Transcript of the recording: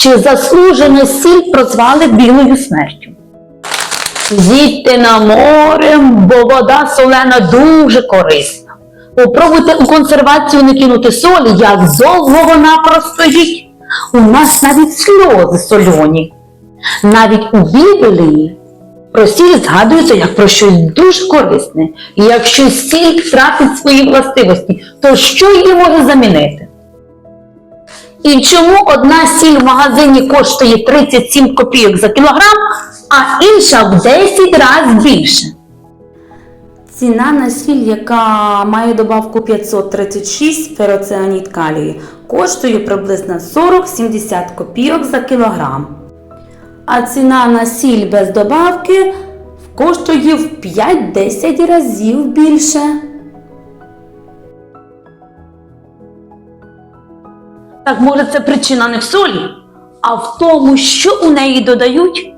Чи заслужено сіль прозвали білою смертю? З'їдьте на море, бо вода солена дуже корисна. Попробуйте у консервацію не кинути солі, як довго вона простоїть. У нас навіть сльози сольоні. Навіть у Біблії про сіль згадується як про щось дуже корисне. І якщо сіль втратить свої властивості, то що її може замінити? І чому одна сіль в магазині коштує 37 копійок за кілограм, а інша в 10 разів більше? Ціна на сіль, яка має добавку 536 фероціаніт калію, коштує приблизно 40-70 копійок за кілограм. А ціна на сіль без добавки коштує в 5-10 разів більше. Так може це причина не в солі, а в тому, що у неї додають?